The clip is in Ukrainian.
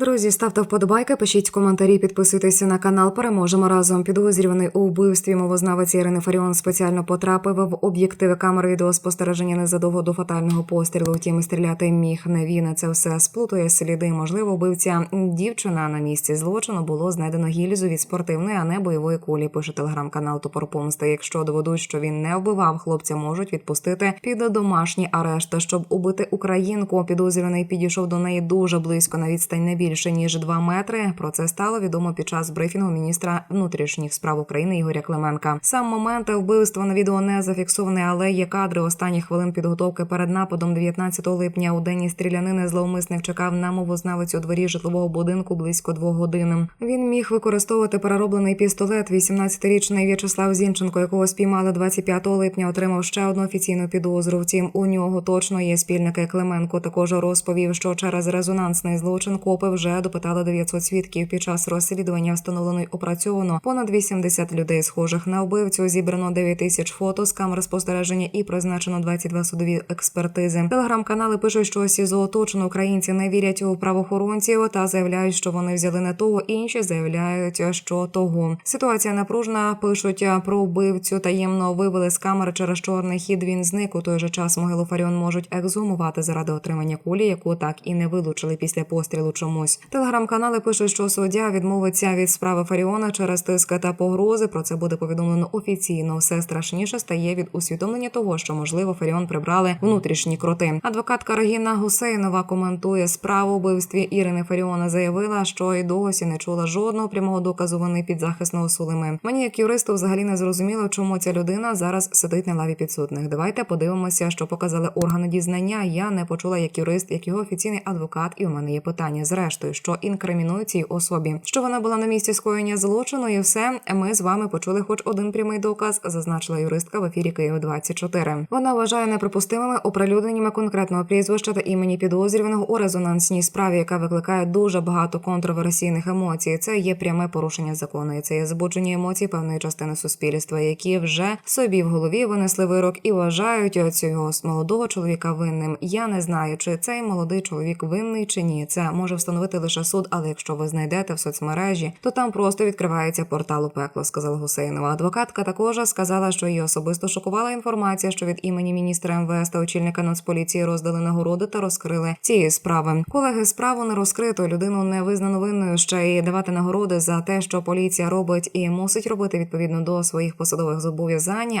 Друзі, ставте вподобайки, пишіть коментарі, підписуйтеся на канал. Переможемо разом. Підозрюваний у вбивстві мовознавець Ірини Фаріон спеціально потрапив в об'єктиви камери відеоспостереження незадовго до фатального пострілу. Втім, стріляти міг не він. Це все сплутує сліди. Можливо, вбивця дівчина на місці злочину було знайдено гільзу від спортивної, а не бойової кулі. Пише телеграм-канал Топор Помсти. Якщо доведуть, що він не вбивав, хлопця можуть відпустити під домашній арешт, щоб убити українку. Підозрюваний підійшов до неї дуже близько на відстань не більше ніж 2 метри. Про це стало відомо під час брифінгу міністра внутрішніх справ України Ігоря Клименка. Сам момент вбивства на відео не зафіксований, але є кадри останніх хвилин підготовки перед нападом 19 липня. У день стрілянини зловмисник чекав на мовознавицю у дворі житлового будинку близько двох годин. Він міг використовувати перероблений пістолет. 18-річний В'ячеслав Зінченко, якого спіймали 25 липня, отримав ще одну офіційну підозру. Втім, у нього точно є спільники. Клименко також розповів, що через резонансний злочин копи вже допитали 900 свідків. Під час розслідування встановлено й опрацьовано понад 80 людей, схожих на вбивцю. Зібрано 9 тисяч фото з камер спостереження і призначено 22 судові експертизи. Телеграм-канали пишуть, що СІЗО оточено українці не вірять у правоохоронців та заявляють, що вони взяли не того. Інші заявляють, що того. Ситуація напружена. Пишуть про вбивцю. Таємно вивели з камери через чорний хід. Він зник. У той же час могилу Фаріон можуть ексгумувати заради отримання кулі, яку так і не вилучили після пострілу чомусь. Телеграм-канали пишуть, що суддя відмовиться від справи Фаріона через тиск та погрози. Про це буде повідомлено офіційно. Все страшніше стає від усвідомлення того, що можливо Фаріон прибрали внутрішні кроти. Адвокатка Регіна Гусейнова коментує справу вбивстві Ірини Фаріона. Заявила, що й досі не чула жодного прямого доказу вини підзахисного Сулими. Мені як юристу взагалі не зрозуміло, чому ця людина зараз сидить на лаві підсудних. Давайте подивимося, що показали органи дізнання. Я не почула як юрист, як його офіційний адвокат, і у мене є питання. Зрештою, що інкримінує цій особі, що вона була на місці скоєння злочину, і все ми з вами почули, хоч один прямий доказ, зазначила юристка в ефірі Київ 24 Вона вважає неприпустимими оприлюдненнями конкретного прізвища та імені підозрюваного у резонансній справі, яка викликає дуже багато контроверсійних емоцій. Це є пряме порушення закону. і Це є збудження емоцій певної частини суспільства, які вже собі в голові винесли вирок і вважають цього молодого чоловіка винним. Я не знаю, чи цей молодий чоловік винний чи ні. Це може встановити лише суд, але якщо ви знайдете в соцмережі, то там просто відкривається портал у пекло, сказала Гусейнова. Адвокатка також сказала, що її особисто шокувала інформація, що від імені міністра МВС та очільника Нацполіції роздали нагороди та розкрили цієї справи. Колеги справу не розкрито. Людину не визнано винною ще й давати нагороди за те, що поліція робить і мусить робити відповідно до своїх посадових зобов'язань.